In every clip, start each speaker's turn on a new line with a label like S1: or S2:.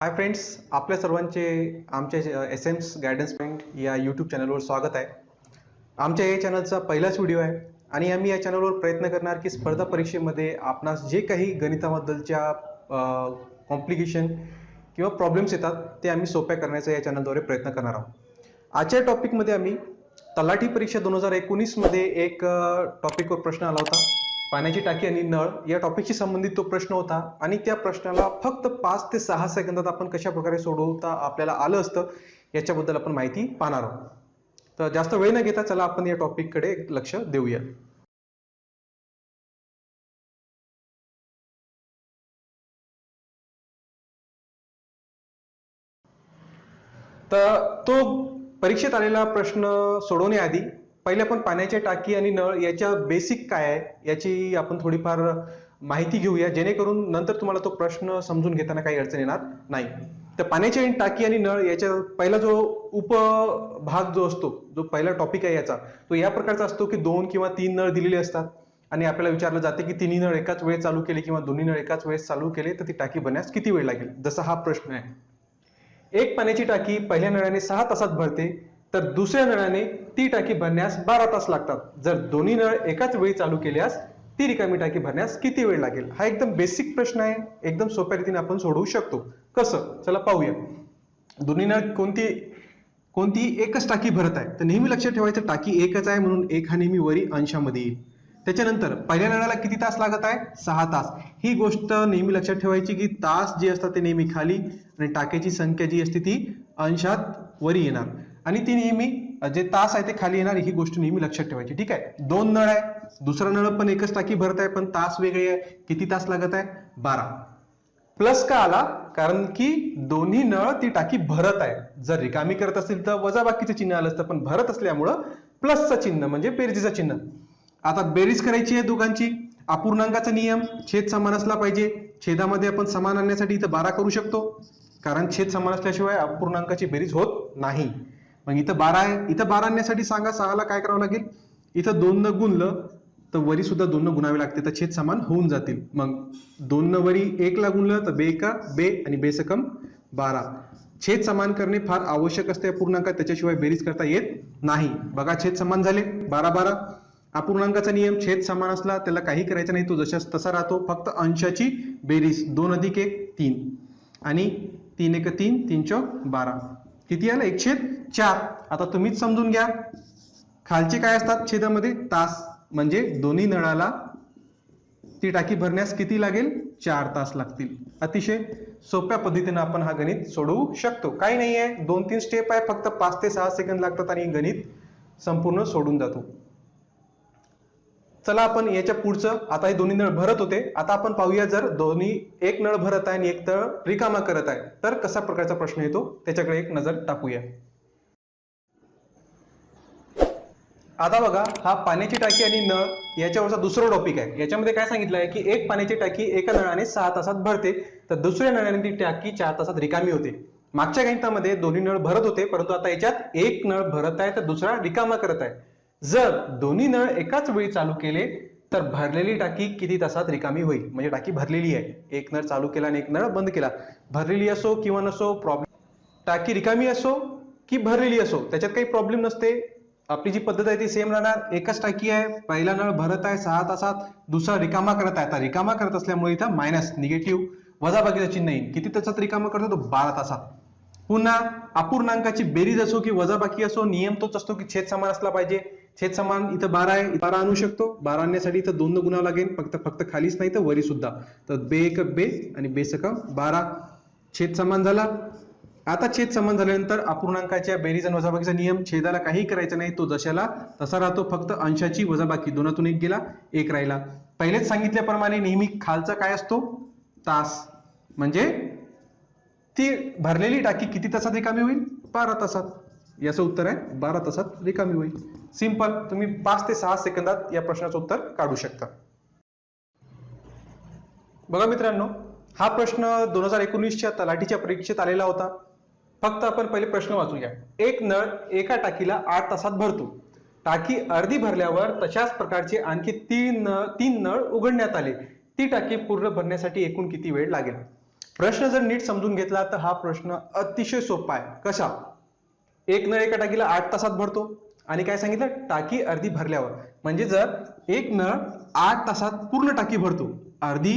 S1: Hi friends आपल्या सर्वांचे आमच्या एस एम्स गायडन्स पॉईंट या यूट्यूब चॅनलवर स्वागत आहे. आमच्या या चॅनलचा पहिलाच व्हिडिओ आहे आणि आम्ही या चॅनलवर प्रयत्न करणार की स्पर्धा परीक्षेमध्ये आपणास जे काही गणिताबद्दलच्या कॉम्प्लिकेशन किंवा प्रॉब्लेम्स येतात ते आम्ही सोप्या करण्याचा या चॅनलद्वारे प्रयत्न करणार आहोत. आजच्या टॉपिकमध्ये आम्ही तलाठी परीक्षा दोन हजार एकोणीसमध्ये एक टॉपिकवर प्रश्न आला होता. पाण्याची टाकी आणि नळ या टॉपिकशी संबंधित तो प्रश्न होता. आणि त्या प्रश्नाला फक्त पाच ते सहा सेकंदात आपण कशा प्रकारे सोडवता आपल्याला आलं असतं याच्याबद्दल आपण माहिती पाहणार आहोत. तर जास्त वेळ न घेता चला आपण या टॉपिककडे लक्ष देऊया. तर तो परीक्षेत आलेला प्रश्न सोडवण्याआधी पहिले आपण पाण्याच्या टाकी आणि नळ याच्या बेसिक काय आहे याची आपण थोडीफार माहिती घेऊया. जेणेकरून नंतर तुम्हाला तो प्रश्न समजून घेताना काही अडचण येणार नाही. तर पाण्याची टाकी आणि नळ याच्या पहिला जो उपभाग जो असतो जो पहिला टॉपिक आहे याचा तो या प्रकारचा असतो की दोन किंवा तीन नळ दिलेले असतात. आणि आपल्याला विचारलं जाते की तिन्ही नळ एकाच वेळेस चालू केले किंवा दोन्ही नळ एकाच वेळेस चालू केले तर ती टाकी बनण्यास किती वेळ लागेल? जसा हा प्रश्न आहे. एक पाण्याची टाकी पहिल्या नळाने सहा तासात भरते तर दुसऱ्या नळाने ती टाकी भरण्यास बारा तास लागतात. जर दोन्ही नळ एकाच वेळी चालू केल्यास ती रिकामी टाकी भरण्यास किती वेळ लागेल? हा एकदम बेसिक प्रश्न आहे. एकदम सोप्या रीतीने आपण सोडवू शकतो. कसं? चला पाहूया. दोन्ही नळ कोणती कोणती एकच टाकी भरत आहे? तर नेहमी लक्षात ठेवायचं टाकी एकच आहे म्हणून एक हा नेहमी वरी अंशामध्ये येईल. त्याच्यानंतर पहिल्या नळाला किती तास लागत आहे? सहा तास. ही गोष्ट नेहमी लक्षात ठेवायची की तास जे असतात ते नेहमी खाली आणि टाक्याची संख्या जी असते ती अंशात वरी येणार. आणि ती नेहमी जे तास आहे ते खाली येणार ही गोष्ट नेहमी लक्षात ठेवायची. ठीक आहे? दोन नळ आहे. दुसरा नळ पण एकच टाकी भरत आहे पण तास वेगळे आहे. किती तास लागत आहे? बारा. प्लस का आला? कारण की दोन्ही नळ ती टाकी भरत आहे. जर रिकामी करत असतील तर वजा बाकीचं चिन्ह आलं असतं पण भरत असल्यामुळं प्लसचं चिन्ह म्हणजे बेरजेचं चिन्ह. आता बेरीज करायची आहे दोघांची. अपूर्णांकाचा नियम छेद समान असला पाहिजे. छेदामध्ये आपण समान आणण्यासाठी इथं बारा करू शकतो. कारण छेद समान असल्याशिवाय अपूर्णांकाची बेरीज होत नाही. मग इथं बारा आहे. इथं बारा आणण्यासाठी सांगा सहाला काय करावं लागेल? इथं दोन न गुणलं तर वरी सुद्धा दोन न गुणावे लागते. तर छेद समान होऊन जातील. मग दोन न वरी एक ला गुणलं तर बे का बे आणि बेसकम बारा. छेद समान करणे फार आवश्यक असते पूर्णांकात. त्याच्याशिवाय बेरीज करता येत नाही. बघा छेद समान झाले. बारा बारा. अपूर्णांकाचा नियम छेद समान असला त्याला काही करायचं नाही. तो जशास तसा राहतो. फक्त अंशाची बेरीज. दोन अधिक एक तीन. आणि तीन एक तीन तीन चौक बारा. किती आलं एक छेद चार. आता तुम्हीच समजून घ्या. खालचे काय असतात? छेदामध्ये तास म्हणजे दोन्ही नळाला ती टाकी भरण्यास किती लागेल? चार तास लागतील. अतिशय सोप्या पद्धतीने आपण हा गणित सोडवू शकतो. काही नाही आहे दोन तीन स्टेप आहे. फक्त पाच ते सहा सेकंद लागतात आणि गणित संपूर्ण सोडून जातो. चला आपण याच्या पुढचं आता हे दोन्ही नळ भरत होते. आता आपण पाहूया जर दोन्ही एक नळ भरत आहे आणि एक नळ रिकामा करत आहे तर कसा प्रकारचा प्रश्न येतो? त्याच्याकडे एक नजर टाकूया. आता बघा हा पाण्याची टाकी आणि नळ याच्यावरचा दुसरा टॉपिक आहे. याच्यामध्ये काय सांगितलं आहे की एक पाण्याची टाकी एका नळाने सहा तासात भरते तर दुसऱ्या नळाने ती टाकी चार तासात रिकामी होते. मागच्या गणितामध्ये दोन्ही नळ भरत होते परंतु आता याच्यात एक नळ भरत आहे तर दुसरा रिकामा करत आहे. जर दोन्ही नळ एकाच वेळी चालू केले तर भरलेली टाकी किती तासात रिकामी होईल? म्हणजे टाकी भरलेली आहे. एक नळ चालू केला आणि एक नळ बंद केला. भरलेली असो किंवा नसो प्रॉब्लेम टाकी रिकामी असो की भरलेली असो त्याच्यात काही प्रॉब्लेम नसते. आपली जी पद्धत आहे ती सेम राहणार. एकच टाकी आहे पहिला नळ भरत आहे सहा तासात दुसरा रिकामा करत आहे. आता रिकामा करत असल्यामुळे इथं मायनस निगेटिव्ह वजा बाकीचं चिन्ह येईल. किती तासात रिकामा करतो तो? बारा तासात. पुन्हा अपूर्णांकाची बेरीज असो की वजाबाकी असो नियम तोच असतो की छेद समान असला पाहिजे. छेद समान इथं बारा आहे बारा आणू शकतो. बारा आणण्यासाठी इथं दोन गुणावं लागेल. फक्त फक्त खालीच नाही तर वरी सुद्धा. तर बे एक बे आणि बे बारा. छेद समान झाला. आता छेद समान झाल्यानंतर अपूर्णांकाच्या बेरीज आणि वजाबाकीचा नियम छेदाला काही करायचा नाही तो जशाला तसा राहतो. फक्त अंशाची वजाबाकी दोनातून एक गेला एक राहिला. पहिलेच सांगितल्याप्रमाणे नेहमी खालचा काय असतो? तास. म्हणजे ती भरलेली टाकी किती तासात रिकामी होईल? बारा तासात. याचं उत्तर आहे बारा तासात रिकामी होईल. सिंपल तुम्ही पाच ते सहा सेकंदात या प्रश्नाचं उत्तर काढू शकता. बघा मित्रांनो हा प्रश्न दोन हजार एकोणीसच्या तलाठीच्या परीक्षेत आलेला होता. फक्त आपण पहिले प्रश्न वाचूया. एक नळ एका टाकीला आठ तासात भरतो. टाकी अर्धी भरल्यावर तशाच प्रकारचे आणखी तीन नळ तीन नळ उघडण्यात आले. ती टाकी पूर्ण भरण्यासाठी एकूण किती वेळ लागेल? प्रश्न जर नीट समजून घेतला तर हा प्रश्न अतिशय सोपा आहे. कशा एक नळ एका टाकीला आठ तासात भरतो. आणि काय सांगितलं? टाकी अर्धी भरल्यावर. म्हणजे जर एक नळ आठ तासात पूर्ण टाकी भरतो अर्धी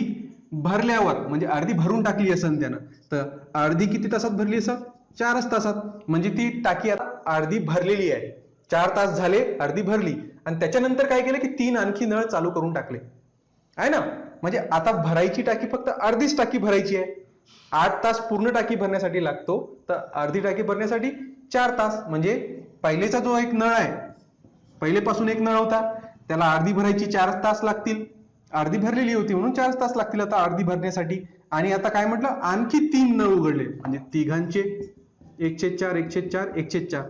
S1: भरल्यावर म्हणजे अर्धी भरून टाकली असेल त्यानं तर अर्धी किती तासात भरली असेल चारच तासात. म्हणजे ती टाकी आता अर्धी भरलेली आहे. चार तास झाले अर्धी भरली. आणि त्याच्यानंतर काय केलं की तीन आणखी नळ चालू करून टाकले. आहे ना? म्हणजे आता भरायची टाकी फक्त अर्धीच टाकी भरायची आहे. आठ तास पूर्ण टाकी भरण्यासाठी लागतो तर अर्धी टाकी भरण्यासाठी चार तास म्हणजे पहिलेचा जो एक नळ आहे पहिलेपासून एक नळ होता त्याला अर्धी भरायची चार तास लागतील. अर्धी भरलेली होती म्हणून चार तास लागतील आता अर्धी भरण्यासाठी. आणि आता काय म्हटलं आणखी तीन नळ उघडले. म्हणजे तिघांचे एकशे चार एकशे चार एकशे चार.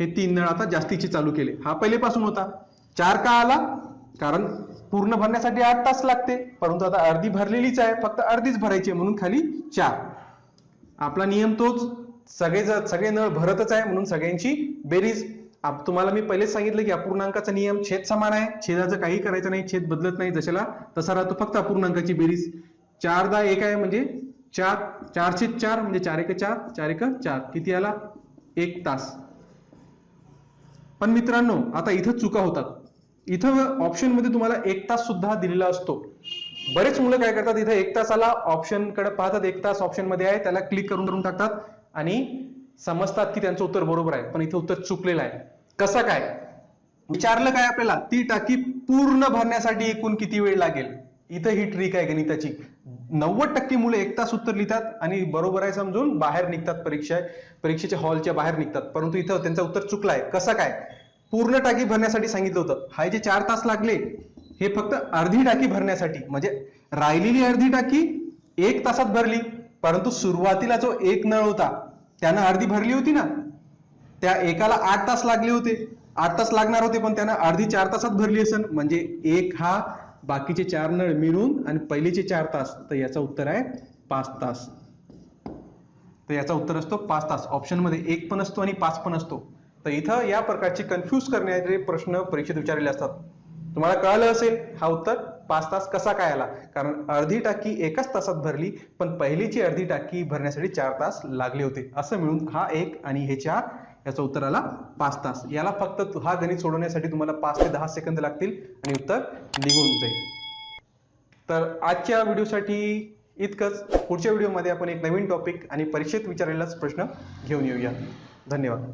S1: हे तीन नळ आता जास्तीचे चालू केले. हा पहिलेपासून होता. चार का आला? कारण पूर्ण भरण्यासाठी आठ तास लागते. परंतु आता अर्धी भरलेलीच आहे. फक्त अर्धीच भरायची आहे म्हणून खाली चार. आपला नियम तोच. सगळे सगळे नळ भरतच आहे म्हणून सगळ्यांची बेरीज. तुम्हाला मी पहिलेच सांगितलं की अपूर्णांकाचा नियम छेद समान आहे. छेदाचं काही करायचं नाही छेद बदलत नाही जशाला तसा राहतो फक्त अपूर्णांकाची बेरीज. चारदा एक आहे म्हणजे चार चारशे चार म्हणजे चार एक चार चार एक चार. किती आला? एक तास. पण मित्रांनो आता इथं चुका होतात. इथं ऑप्शनमध्ये तुम्हाला एक तास सुद्धा दिलेला असतो. बरेच मुलं काय करतात इथं एक तासाला ऑप्शनकडे पाहतात एक तास ऑप्शनमध्ये आहे त्याला क्लिक करून करून टाकतात. आणि समजतात की त्यांचं उत्तर बरोबर आहे पण इथं उत्तर चुकलेलं आहे. कसं काय? विचारलं काय आपल्याला? ती टाकी पूर्ण भरण्यासाठी एकूण किती वेळ लागेल? इथं ही ट्रिक आहे गणिताची. नव्वद टक्के मुलं एक तास उत्तर लिहितात आणि बरोबर आहे समजून बाहेर निघतात परीक्षा परीक्षेच्या हॉलच्या बाहेर निघतात. परंतु इथं त्यांचं उत्तर चुकलं आहे. कसं काय? पूर्ण टाकी भरण्यासाठी सांगितलं होतं. हा जे चार तास लागले हे फक्त अर्धी टाकी भरण्यासाठी. म्हणजे राहिलेली अर्धी टाकी एक तासात भरली. परंतु सुरुवातीला जो एक नळ होता त्यानं अर्धी भरली होती ना त्या एकाला आठ तास लागले होते. आठ तास लागणार होते पण त्यानं अर्धी चार तासात भरली असेल. म्हणजे एक हा बाकीचे चार नळ मिळून आणि पहिलेचे चार तास तर याचं उत्तर आहे पाच तास. तर याचा उत्तर असतो पाच तास. ऑप्शनमध्ये एक पण असतो आणि पाच पण असतो. तर इथं या प्रकारचे कन्फ्यूज करणारे प्रश्न परीक्षेत विचारलेले असतात. तुम्हाला कळलं असेल हा उत्तर? पाच तास कसा काय आला? कारण अर्धी टाकी एकाच तासात भरली पण पहिलीची अर्धी टाकी भरण्यासाठी चार तास लागले होते. असं मिळून हा एक आणि हे चार याचं उत्तर आला पाच तास. याला फक्त हा गणित सोडवण्यासाठी तुम्हाला पाच ते दहा सेकंद लागतील आणि उत्तर निघून जाईल. तर आजच्या व्हिडिओसाठी इतकंच. पुढच्या व्हिडिओमध्ये आपण एक नवीन टॉपिक आणि परीक्षेत विचारलेलाच प्रश्न घेऊन येऊया. धन्यवाद.